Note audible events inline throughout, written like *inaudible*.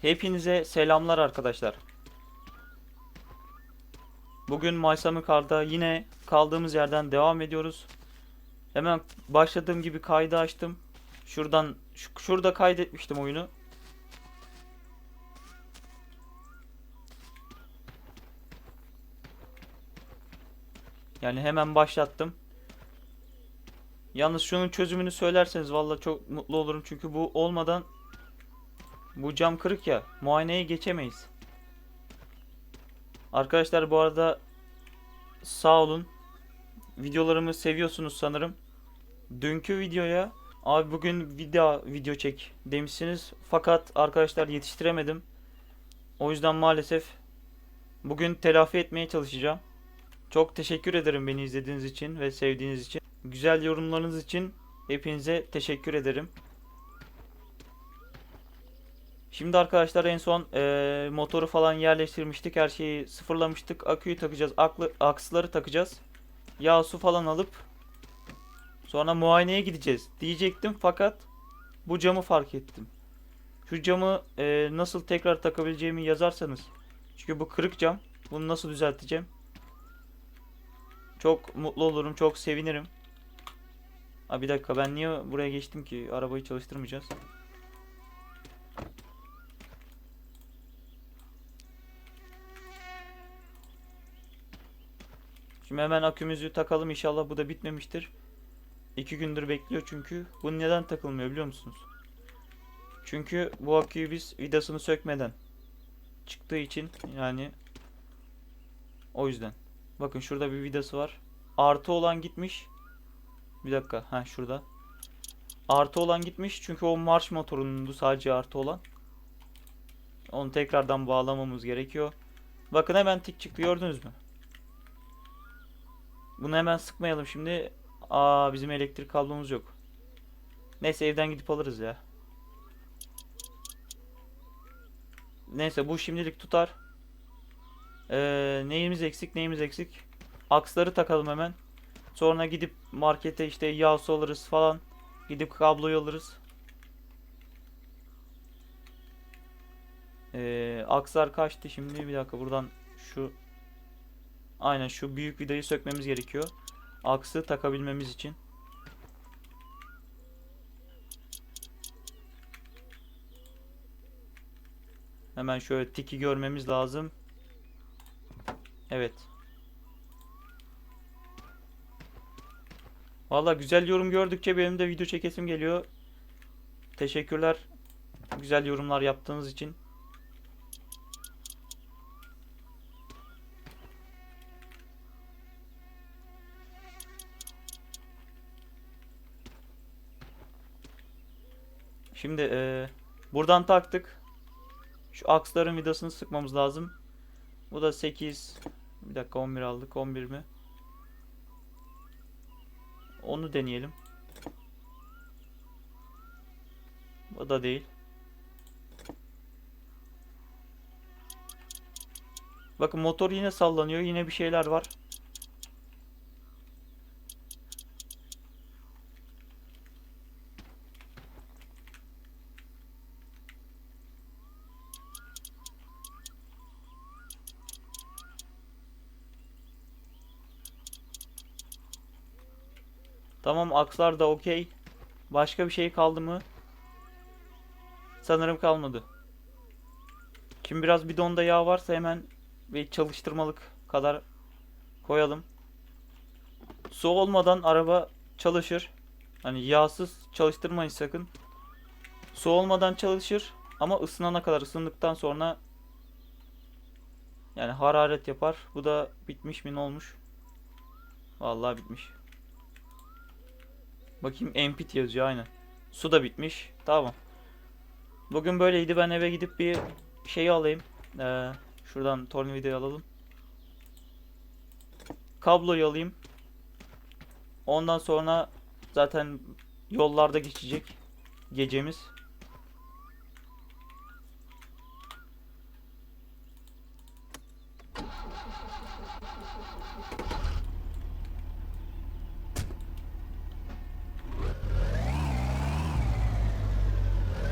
Hepinize selamlar arkadaşlar. Bugün Maysami Kar'da yine kaldığımız yerden devam ediyoruz. Hemen başladığım gibi kaydı açtım. Şuradan şu- şurada kaydetmiştim oyunu. Yani hemen başlattım. Yalnız şunun çözümünü söylerseniz valla çok mutlu olurum çünkü bu olmadan bu cam kırık ya. Muayeneye geçemeyiz. Arkadaşlar bu arada sağ olun. Videolarımı seviyorsunuz sanırım. Dünkü videoya abi bugün video video çek demişsiniz. Fakat arkadaşlar yetiştiremedim. O yüzden maalesef bugün telafi etmeye çalışacağım. Çok teşekkür ederim beni izlediğiniz için ve sevdiğiniz için. Güzel yorumlarınız için hepinize teşekkür ederim. Şimdi arkadaşlar en son eee, motoru falan yerleştirmiştik. Her şeyi sıfırlamıştık. Aküyü takacağız. Aklı, aksları takacağız. Yağ su falan alıp sonra muayeneye gideceğiz diyecektim fakat bu camı fark ettim. Şu camı eee, nasıl tekrar takabileceğimi yazarsanız. Çünkü bu kırık cam. Bunu nasıl düzelteceğim? Çok mutlu olurum. Çok sevinirim. Ha bir dakika ben niye buraya geçtim ki? Arabayı çalıştırmayacağız. Şimdi hemen akümüzü takalım inşallah bu da bitmemiştir. İki gündür bekliyor çünkü. Bu neden takılmıyor biliyor musunuz? Çünkü bu aküyü biz vidasını sökmeden çıktığı için yani o yüzden. Bakın şurada bir vidası var. Artı olan gitmiş. Bir dakika. Ha şurada. Artı olan gitmiş çünkü o marş motorunundu sadece artı olan. Onu tekrardan bağlamamız gerekiyor. Bakın hemen tik çıktı gördünüz mü? Bunu hemen sıkmayalım şimdi. Aa bizim elektrik kablomuz yok. Neyse evden gidip alırız ya. Neyse bu şimdilik tutar. Ee, neyimiz eksik neyimiz eksik. Aksları takalım hemen. Sonra gidip markete işte yağ alırız falan. Gidip kabloyu alırız. Ee, akslar kaçtı şimdi bir dakika buradan şu Aynen şu büyük vidayı sökmemiz gerekiyor. Aksı takabilmemiz için. Hemen şöyle tiki görmemiz lazım. Evet. Valla güzel yorum gördükçe benim de video çekesim geliyor. Teşekkürler. Güzel yorumlar yaptığınız için. Şimdi eee, buradan taktık. Şu aksların vidasını sıkmamız lazım. Bu da 8. Bir dakika 11 aldık. 11 mi? Onu deneyelim. Bu da değil. Bakın motor yine sallanıyor. Yine bir şeyler var. Tamam akslar da okey. Başka bir şey kaldı mı? Sanırım kalmadı. Şimdi biraz bidonda yağ varsa hemen bir çalıştırmalık kadar koyalım. Su olmadan araba çalışır. Hani yağsız çalıştırmayın sakın. Su olmadan çalışır ama ısınana kadar ısındıktan sonra yani hararet yapar. Bu da bitmiş mi ne olmuş? Vallahi bitmiş. Bakayım empty yazıyor aynen. Su da bitmiş. Tamam. Bugün böyleydi. Ben eve gidip bir şeyi alayım. Ee, şuradan tornavidayı alalım. Kabloyu alayım. Ondan sonra zaten yollarda geçecek gecemiz.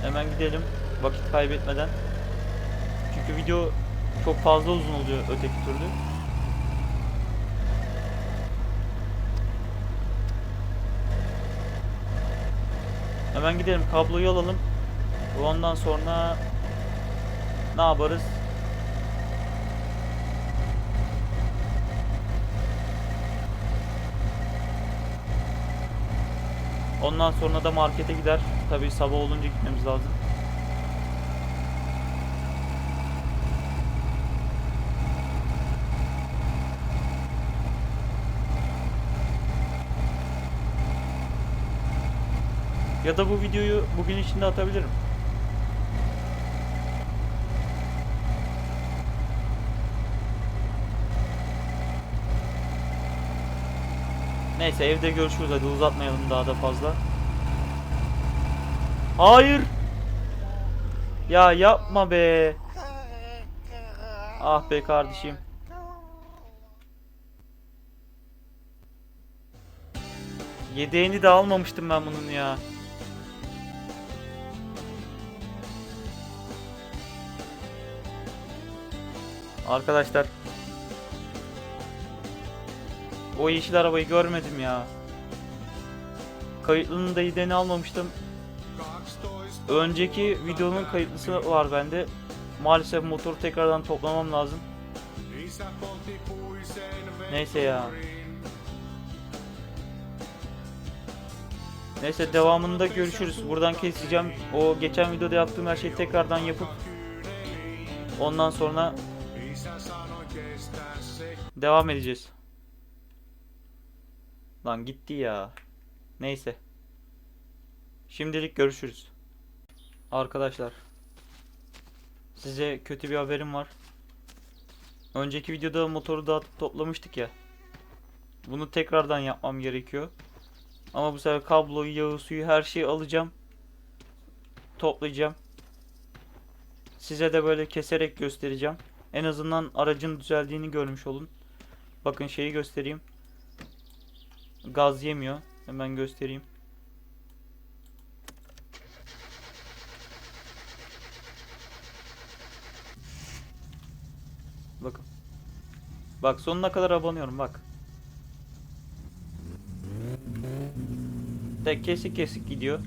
Hemen gidelim kaybetmeden. Çünkü video çok fazla uzun oluyor öteki türlü. Hemen gidelim kabloyu alalım. Ondan sonra ne yaparız? Ondan sonra da markete gider. Tabii sabah olunca gitmemiz lazım. Ya da bu videoyu bugün içinde atabilirim. Neyse evde görüşürüz hadi uzatmayalım daha da fazla. Hayır. Ya yapma be. Ah be kardeşim. Yedeğini de almamıştım ben bunun ya. Arkadaşlar. O yeşil arabayı görmedim ya. Kayıtlının da yedeğini almamıştım. Önceki videonun kayıtlısı var bende. Maalesef motoru tekrardan toplamam lazım. Neyse ya. Neyse devamında görüşürüz. Buradan keseceğim. O geçen videoda yaptığım her şeyi tekrardan yapıp ondan sonra devam edeceğiz. Lan gitti ya. Neyse. Şimdilik görüşürüz. Arkadaşlar. Size kötü bir haberim var. Önceki videoda motoru dağıtıp toplamıştık ya. Bunu tekrardan yapmam gerekiyor. Ama bu sefer kabloyu, yağı, suyu her şeyi alacağım. Toplayacağım. Size de böyle keserek göstereceğim. En azından aracın düzeldiğini görmüş olun. Bakın şeyi göstereyim. Gaz yemiyor. Hemen göstereyim. Bakın. Bak sonuna kadar abanıyorum bak. Tek kesik kesik gidiyor.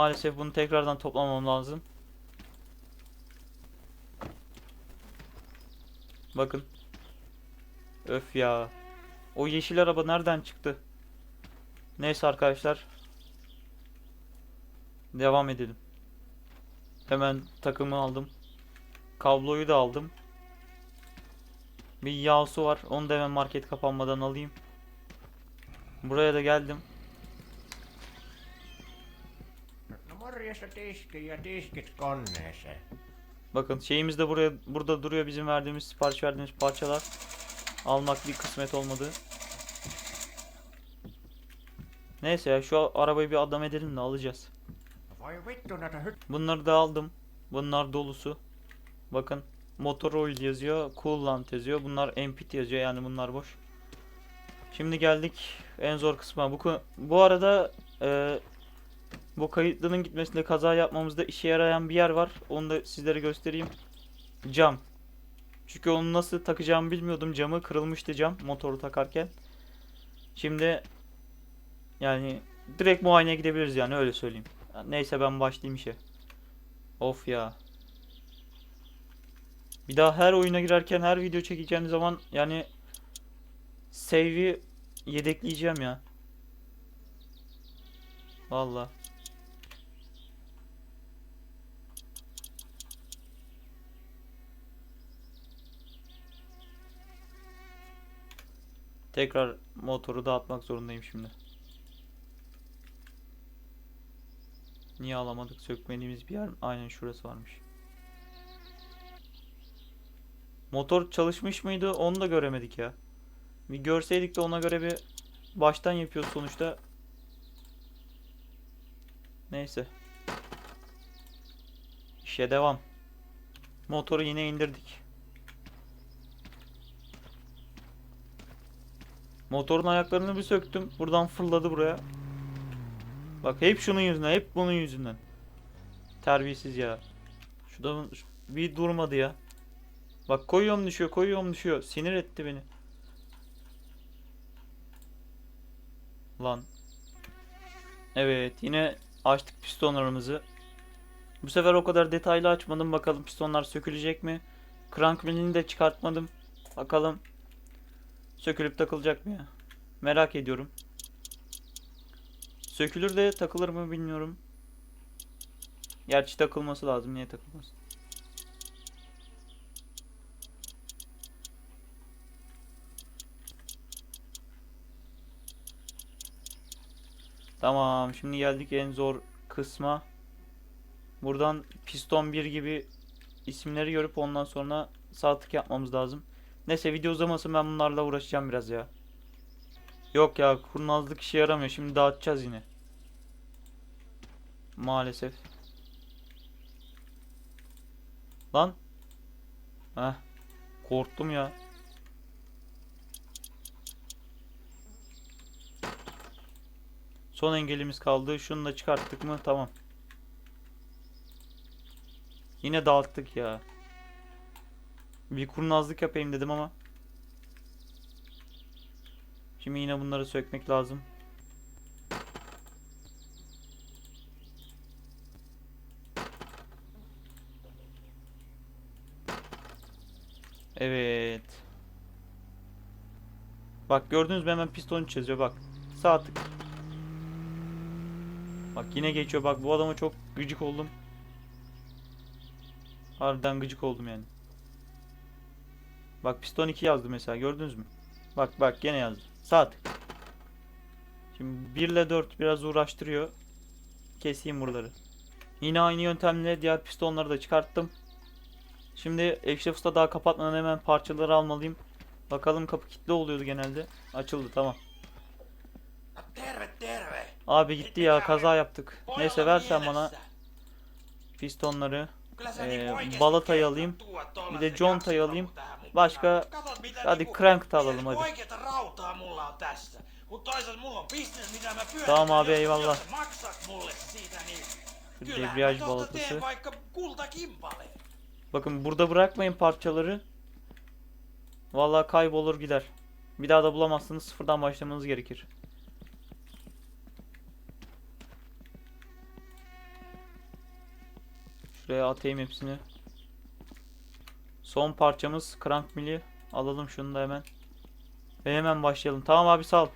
Maalesef bunu tekrardan toplamam lazım. Bakın. Öf ya. O yeşil araba nereden çıktı? Neyse arkadaşlar. Devam edelim. Hemen takımı aldım. Kabloyu da aldım. Bir yağsu var. Onu da hemen market kapanmadan alayım. Buraya da geldim. No morjesta tiski ja tiskit koneeseen. Bakın şeyimiz de buraya burada duruyor bizim verdiğimiz sipariş verdiğimiz parçalar. Almak bir kısmet olmadı. Neyse ya şu arabayı bir adam edelim de alacağız. Bunları da aldım. Bunlar dolusu. Bakın motor oil yazıyor. Coolant yazıyor. Bunlar empty yazıyor yani bunlar boş. Şimdi geldik en zor kısma. Bu bu arada e, bu kayıtlının gitmesinde kaza yapmamızda işe yarayan bir yer var. Onu da sizlere göstereyim. Cam. Çünkü onu nasıl takacağımı bilmiyordum. Camı kırılmıştı cam motoru takarken. Şimdi yani direkt muayeneye gidebiliriz yani öyle söyleyeyim. Neyse ben başlayayım işe. Of ya. Bir daha her oyuna girerken her video çekeceğim zaman yani save'i yedekleyeceğim ya. Valla. Tekrar motoru dağıtmak zorundayım şimdi. Niye alamadık? Sökmediğimiz bir yer aynen şurası varmış. Motor çalışmış mıydı? Onu da göremedik ya. Bir görseydik de ona göre bir baştan yapıyoruz sonuçta. Neyse. İşe devam. Motoru yine indirdik. Motorun ayaklarını bir söktüm. Buradan fırladı buraya. Bak hep şunun yüzünden, hep bunun yüzünden. Terbiyesiz ya. Şu da bir durmadı ya. Bak koyuyorum düşüyor, koyuyorum düşüyor. Sinir etti beni. Lan. Evet, yine açtık pistonlarımızı. Bu sefer o kadar detaylı açmadım. Bakalım pistonlar sökülecek mi? Crank millini de çıkartmadım. Bakalım sökülüp takılacak mı ya? Merak ediyorum. Sökülür de takılır mı bilmiyorum. Gerçi takılması lazım. Niye takılmasın? Tamam. Şimdi geldik en zor kısma. Buradan piston 1 gibi isimleri görüp ondan sonra sağ tık yapmamız lazım. Neyse video uzamasın ben bunlarla uğraşacağım biraz ya. Yok ya kurnazlık işe yaramıyor. Şimdi dağıtacağız yine. Maalesef. Lan. Heh. Korktum ya. Son engelimiz kaldı. Şunu da çıkarttık mı? Tamam. Yine dağıttık ya. Bir kurnazlık yapayım dedim ama. Şimdi yine bunları sökmek lazım. Evet. Bak gördünüz mü hemen piston çiziyor bak. Sağ tık. Bak yine geçiyor bak bu adama çok gıcık oldum. Harbiden gıcık oldum yani. Bak piston 2 yazdı mesela gördünüz mü? Bak bak gene yazdı. Sağ tık. Şimdi 1 ile 4 biraz uğraştırıyor. Keseyim buraları. Yine aynı yöntemle diğer pistonları da çıkarttım. Şimdi Ekşi Usta daha kapatmadan hemen parçaları almalıyım. Bakalım kapı kilitli oluyordu genelde. Açıldı tamam. Abi gitti ya kaza yaptık. Neyse versen bana pistonları. Oikeesti balatayı alayım. Bir de contayı alayım. Başka mitä hadi niinku- crank da mitä alalım hadi. Oikeeta rautaa mulla on tässä. Mut toisaalta mulla on bisnes, mitä mä pyöritän. Tamam abi, eyvallah. Jos maksat mulle siitä, niin Şu debriyaj balatası. vaikka kultakimpale. Bakın burada bırakmayın parçaları. Vallahi kaybolur gider. Bir daha da bulamazsınız. Sıfırdan başlamanız gerekir. Şuraya atayım hepsini. Son parçamız crank mili. Alalım şunu da hemen. Ve hemen başlayalım. Tamam abi sağ ol.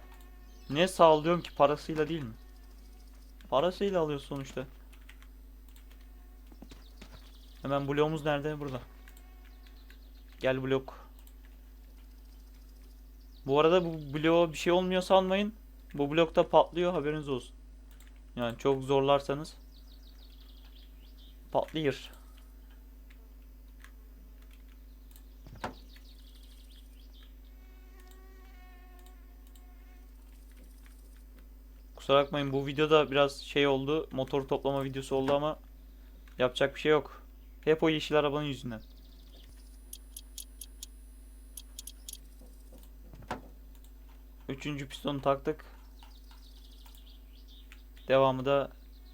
Ne sağlıyorum ki parasıyla değil mi? Parasıyla alıyor sonuçta. Hemen bloğumuz nerede? Burada. Gel blok. Bu arada bu bloğa bir şey olmuyor sanmayın. Bu blokta patlıyor haberiniz olsun. Yani çok zorlarsanız patlıyor. Kusura bakmayın bu videoda biraz şey oldu. Motor toplama videosu oldu ama yapacak bir şey yok. Hep o yeşil arabanın yüzünden. Üçüncü pistonu taktık. Devamı da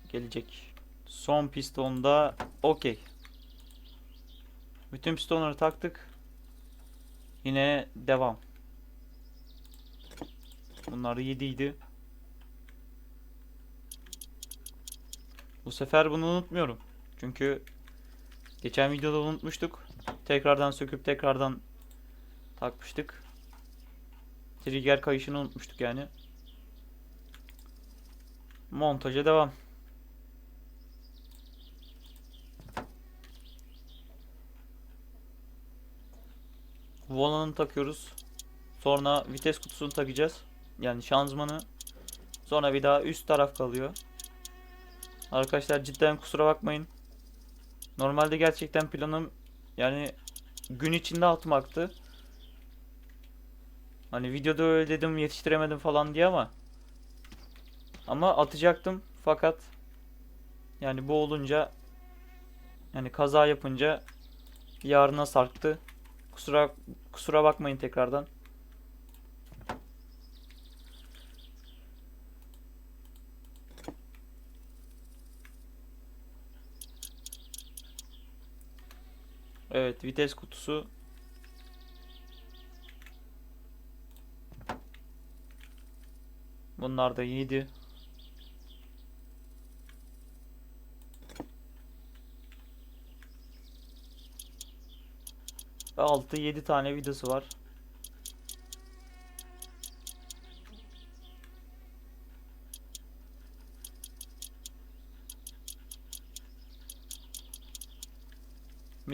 gelecek. Son pistonda okey. Bütün pistonları taktık. Yine devam. Bunlar 7 idi. Bu sefer bunu unutmuyorum. Çünkü geçen videoda unutmuştuk. Tekrardan söküp tekrardan takmıştık. Trigger kayışını unutmuştuk yani. Montaja devam. Volanı takıyoruz. Sonra vites kutusunu takacağız. Yani şanzımanı. Sonra bir daha üst taraf kalıyor. Arkadaşlar cidden kusura bakmayın. Normalde gerçekten planım yani gün içinde atmaktı. Hani videoda öyle dedim yetiştiremedim falan diye ama ama atacaktım fakat yani bu olunca yani kaza yapınca yarına sarktı. Kusura kusura bakmayın tekrardan. Vites kutusu. Bunlar da 7. Ve 6 7 tane vidası var.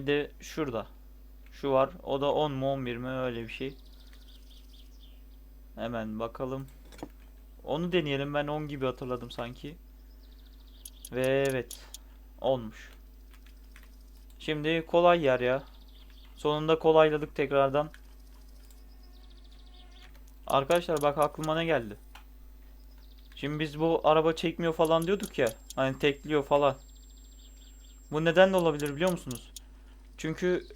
De şurada. Şu var. O da 10 mu 11 mi öyle bir şey. Hemen bakalım. Onu deneyelim. Ben 10 gibi hatırladım sanki. Ve evet. 10'muş. Şimdi kolay yer ya. Sonunda kolayladık tekrardan. Arkadaşlar bak aklıma ne geldi. Şimdi biz bu araba çekmiyor falan diyorduk ya. Hani tekliyor falan. Bu neden de olabilir biliyor musunuz? Çünkü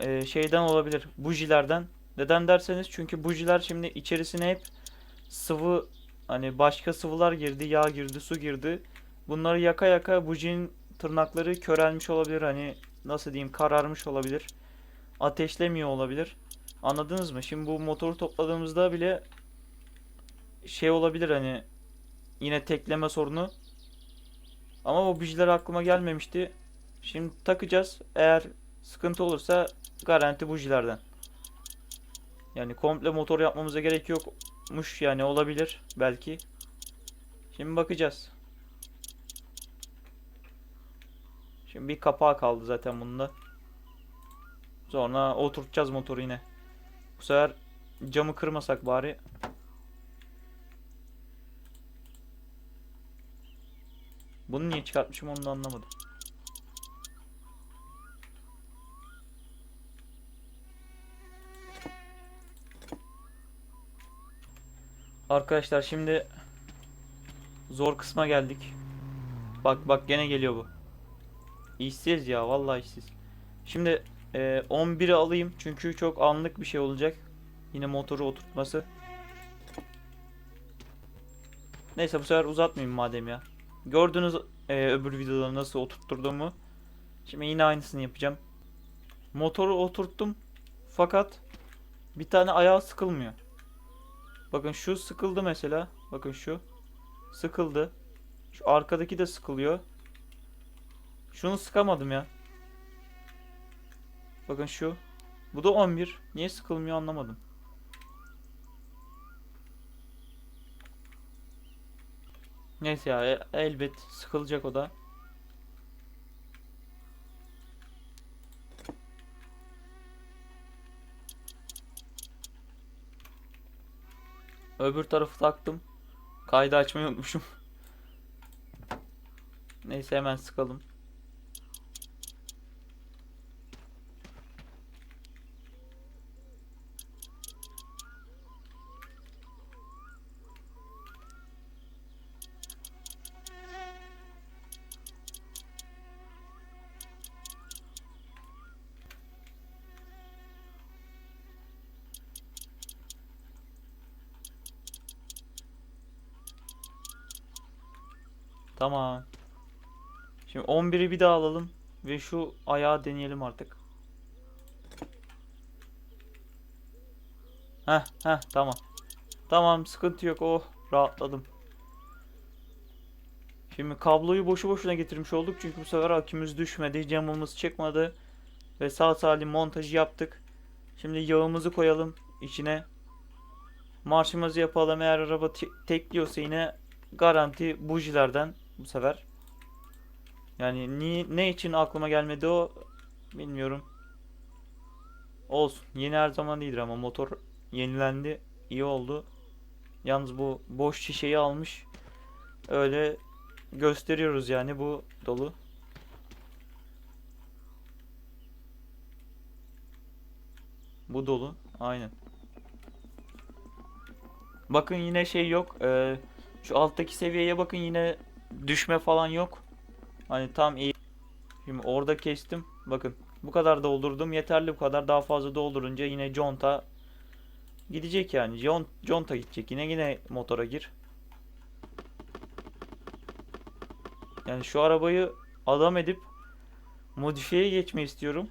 e, şeyden olabilir. Bujilerden. Neden derseniz çünkü bujiler şimdi içerisine hep sıvı hani başka sıvılar girdi, yağ girdi, su girdi. Bunları yaka yaka bujinin tırnakları körelmiş olabilir. Hani nasıl diyeyim kararmış olabilir. Ateşlemiyor olabilir. Anladınız mı? Şimdi bu motoru topladığımızda bile şey olabilir hani yine tekleme sorunu. Ama o bujiler aklıma gelmemişti. Şimdi takacağız. Eğer sıkıntı olursa garanti bujilerden. Yani komple motor yapmamıza gerek yokmuş yani olabilir belki. Şimdi bakacağız. Şimdi bir kapağı kaldı zaten bunda. Sonra oturtacağız motoru yine. Bu sefer camı kırmasak bari. Bunu niye çıkartmışım onu da anlamadım. Arkadaşlar şimdi zor kısma geldik. Bak bak gene geliyor bu. İşsiz ya vallahi işsiz. Şimdi e, 11'i alayım çünkü çok anlık bir şey olacak. Yine motoru oturtması. Neyse bu sefer uzatmayayım madem ya. Gördünüz e, öbür videoda nasıl oturtturduğumu. Şimdi yine aynısını yapacağım. Motoru oturttum. Fakat bir tane ayağı sıkılmıyor. Bakın şu sıkıldı mesela. Bakın şu. Sıkıldı. Şu arkadaki de sıkılıyor. Şunu sıkamadım ya. Bakın şu. Bu da 11. Niye sıkılmıyor anlamadım. Neyse ya e- elbet sıkılacak o da. Öbür tarafı taktım. Kaydı açmayı unutmuşum. *laughs* Neyse hemen sıkalım. Tamam. Şimdi 11'i bir daha alalım ve şu ayağı deneyelim artık. Heh heh tamam. Tamam sıkıntı yok. Oh rahatladım. Şimdi kabloyu boşu boşuna getirmiş olduk çünkü bu sefer akümüz düşmedi, camımız çıkmadı ve sağ salim montajı yaptık. Şimdi yağımızı koyalım içine. Marşımızı yapalım. Eğer araba te- tekliyorsa yine garanti bujilerden bu sefer. Yani ni ne için aklıma gelmedi o bilmiyorum. Olsun. Yeni her zaman iyidir ama motor yenilendi. iyi oldu. Yalnız bu boş şişeyi almış. Öyle gösteriyoruz yani bu dolu. Bu dolu. Aynen. Bakın yine şey yok. Ee, şu alttaki seviyeye bakın yine düşme falan yok. Hani tam iyi. Şimdi orada kestim. Bakın bu kadar doldurdum. Yeterli bu kadar. Daha fazla doldurunca yine conta gidecek yani. Jon, conta gidecek. Yine yine motora gir. Yani şu arabayı adam edip Modifiyeye geçmeyi istiyorum.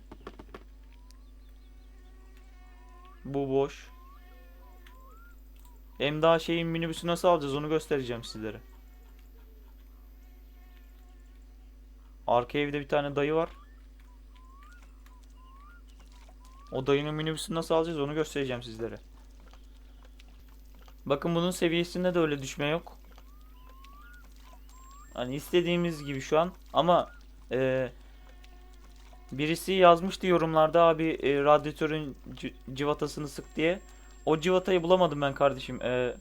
Bu boş. Hem daha şeyin minibüsü nasıl alacağız onu göstereceğim sizlere. Arka evde bir tane dayı var. O dayının minibüsünü nasıl alacağız onu göstereceğim sizlere. Bakın bunun seviyesinde de öyle düşme yok. Hani istediğimiz gibi şu an ama eee, birisi yazmıştı yorumlarda abi e, radyatörün civatasını sık diye. O civatayı bulamadım ben kardeşim. Eee,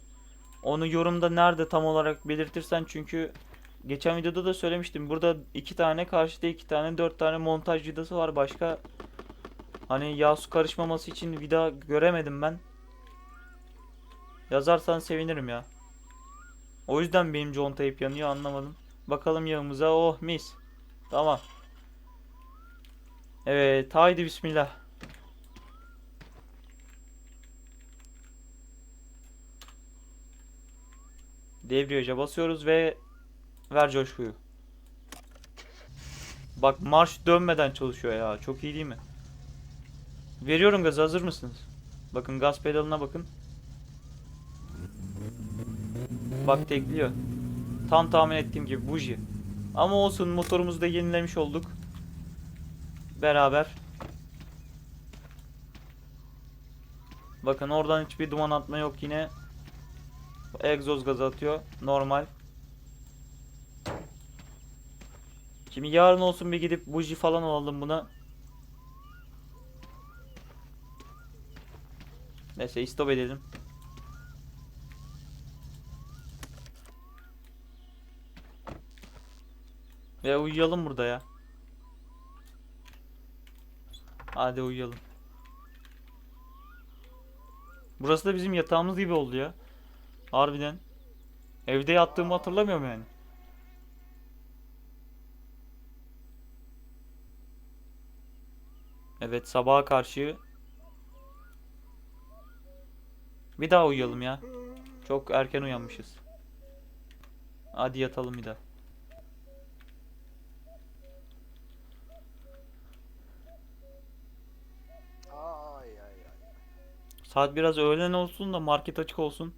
onu yorumda nerede tam olarak belirtirsen çünkü geçen videoda da söylemiştim. Burada iki tane karşıda iki tane dört tane montaj vidası var. Başka hani yağ su karışmaması için vida göremedim ben. Yazarsan sevinirim ya. O yüzden benim conta hep yanıyor anlamadım. Bakalım yağımıza. Oh mis. Tamam. Evet haydi bismillah. Debriyaja basıyoruz ve ver coşkuyu. Bak marş dönmeden çalışıyor ya. Çok iyi değil mi? Veriyorum gazı hazır mısınız? Bakın gaz pedalına bakın. Bak tekliyor. Tam tahmin ettiğim gibi buji. Ama olsun motorumuzu da yenilemiş olduk. Beraber. Bakın oradan hiçbir duman atma yok yine. Egzoz gazı atıyor. Normal. Şimdi yarın olsun bir gidip buji falan alalım buna. Neyse istop edelim. Ve uyuyalım burada ya. Hadi uyuyalım. Burası da bizim yatağımız gibi oldu ya. Harbiden. Evde yattığımı hatırlamıyorum yani. Evet sabaha karşı bir daha uyuyalım ya. Çok erken uyanmışız. Hadi yatalım bir daha. Saat biraz öğlen olsun da market açık olsun.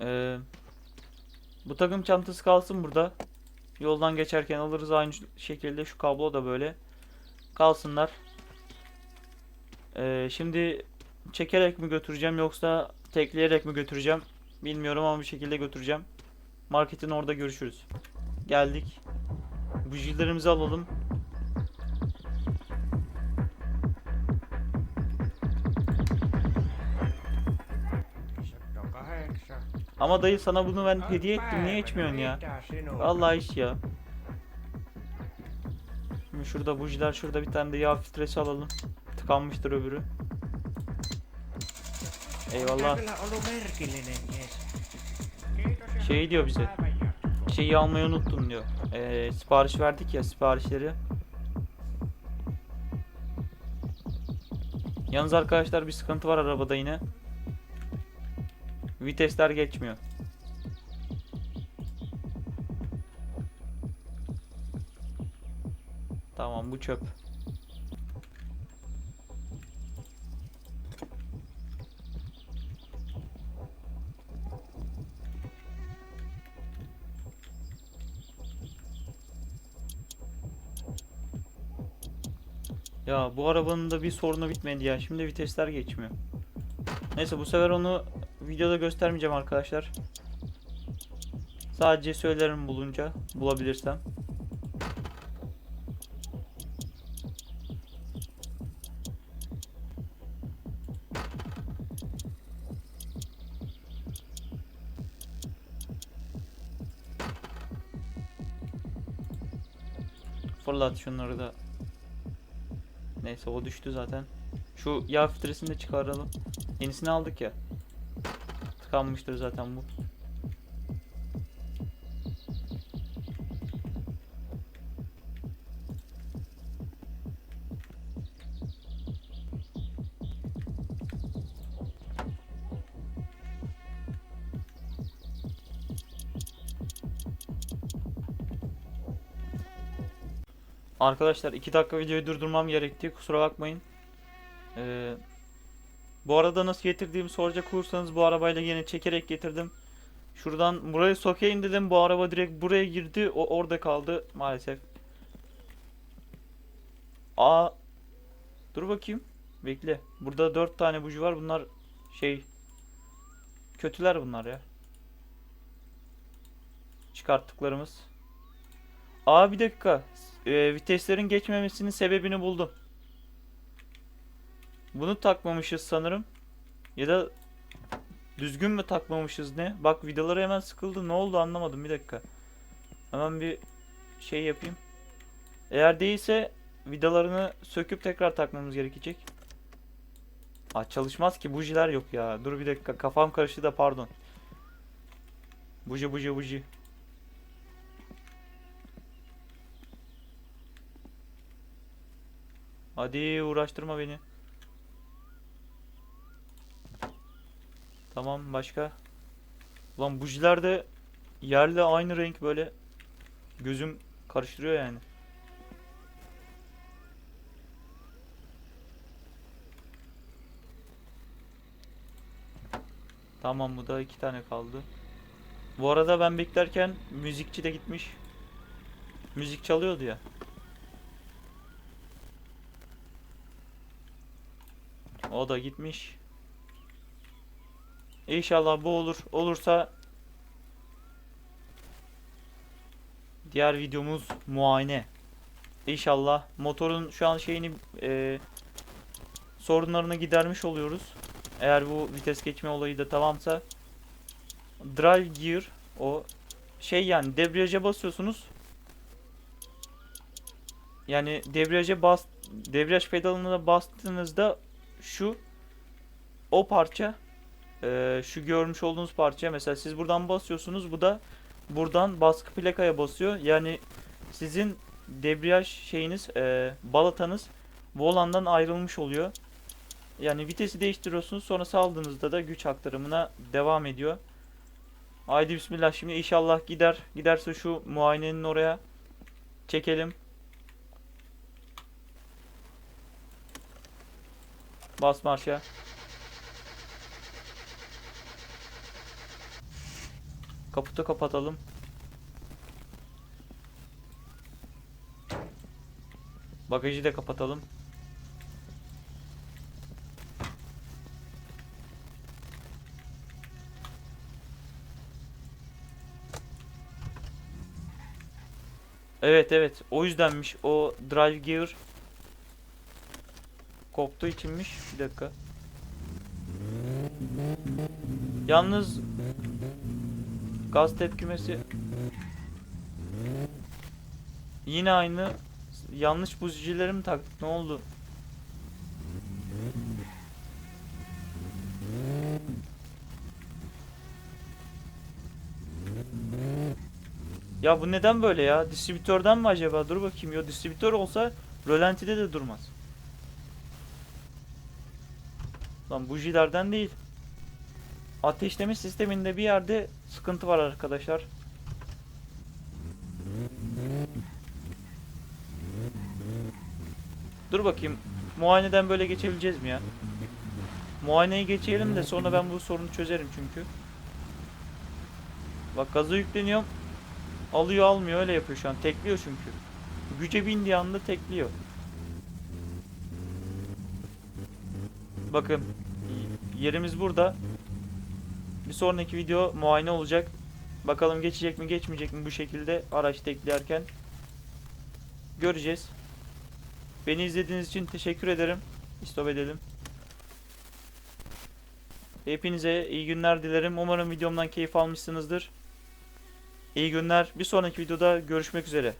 Ee, bu takım çantası kalsın burada. Yoldan geçerken alırız aynı şekilde şu kablo da böyle kalsınlar. Ee, şimdi çekerek mi götüreceğim yoksa tekleyerek mi götüreceğim bilmiyorum ama bir şekilde götüreceğim. Marketin orada görüşürüz. Geldik. Bujilerimizi alalım. Ama dayı sana bunu ben hediye ettim. Niye içmiyorsun ya? Vallahi iç ya. Şimdi şurada bujiler şurada bir tane de yağ filtresi alalım. Tıkanmıştır öbürü. Eyvallah. Şey diyor bize. Şeyi almayı unuttun diyor. Ee, sipariş verdik ya siparişleri. Yalnız arkadaşlar bir sıkıntı var arabada yine. Vitesler geçmiyor. Tamam bu çöp. Ya bu arabanın da bir sorunu bitmedi ya. Şimdi vitesler geçmiyor. Neyse bu sefer onu videoda göstermeyeceğim arkadaşlar. Sadece söylerim bulunca bulabilirsem. Fırlat şunları da. Neyse o düştü zaten. Şu yağ filtresini de çıkaralım. Yenisini aldık ya tıkanmıştır zaten bu. Arkadaşlar 2 dakika videoyu durdurmam gerekti. Kusura bakmayın. Ee, bu arada nasıl getirdiğimi soracak olursanız bu arabayla yine çekerek getirdim. Şuradan buraya sokayım dedim. Bu araba direkt buraya girdi. O orada kaldı maalesef. Aa. Dur bakayım. Bekle. Burada 4 tane buji var. Bunlar şey kötüler bunlar ya. Çıkarttıklarımız. Aa bir dakika. Ee, viteslerin geçmemesinin sebebini buldum. Bunu takmamışız sanırım. Ya da düzgün mü takmamışız ne? Bak vidaları hemen sıkıldı. Ne oldu anlamadım. Bir dakika. Hemen bir şey yapayım. Eğer değilse vidalarını söküp tekrar takmamız gerekecek. Aa çalışmaz ki. Bujiler yok ya. Dur bir dakika. Kafam karıştı da pardon. Buji buji buji. Hadi uğraştırma beni. Tamam başka. Ulan bujiler de yerle aynı renk böyle gözüm karıştırıyor yani. Tamam bu da iki tane kaldı. Bu arada ben beklerken müzikçi de gitmiş. Müzik çalıyordu ya. O da gitmiş. İnşallah bu olur. Olursa diğer videomuz muayene. İnşallah motorun şu an şeyini e, sorunlarını gidermiş oluyoruz. Eğer bu vites geçme olayı da tamamsa drive gear o şey yani debriyaja basıyorsunuz. Yani debriyaja bas debriyaj pedalına bastığınızda şu o parça e, şu görmüş olduğunuz parça mesela siz buradan basıyorsunuz bu da buradan baskı plakaya basıyor. Yani sizin debriyaj şeyiniz e, balatanız volandan ayrılmış oluyor. Yani vitesi değiştiriyorsunuz sonra saldığınızda da güç aktarımına devam ediyor. Haydi bismillah şimdi inşallah gider. Giderse şu muayenenin oraya çekelim. Bas marşa. Kaputu kapatalım. Bagajı da kapatalım. Evet evet o yüzdenmiş o drive gear koptuğu içinmiş. Bir dakika. Yalnız gaz tepkimesi yine aynı yanlış buzicileri mi taktık ne oldu? Ya bu neden böyle ya? Distribütörden mi acaba? Dur bakayım. Yo distribütör olsa rölantide de durmaz. Lan bujilerden değil. Ateşleme sisteminde bir yerde sıkıntı var arkadaşlar. Dur bakayım. Muayeneden böyle geçebileceğiz mi ya? Muayeneyi geçelim de sonra ben bu sorunu çözerim çünkü. Bak gaza yükleniyorum. Alıyor almıyor öyle yapıyor şu an. Tekliyor çünkü. Güce bindiği anda tekliyor. Bakın yerimiz burada. Bir sonraki video muayene olacak. Bakalım geçecek mi geçmeyecek mi bu şekilde araç teklerken. Göreceğiz. Beni izlediğiniz için teşekkür ederim. İstop edelim. Hepinize iyi günler dilerim. Umarım videomdan keyif almışsınızdır. İyi günler. Bir sonraki videoda görüşmek üzere.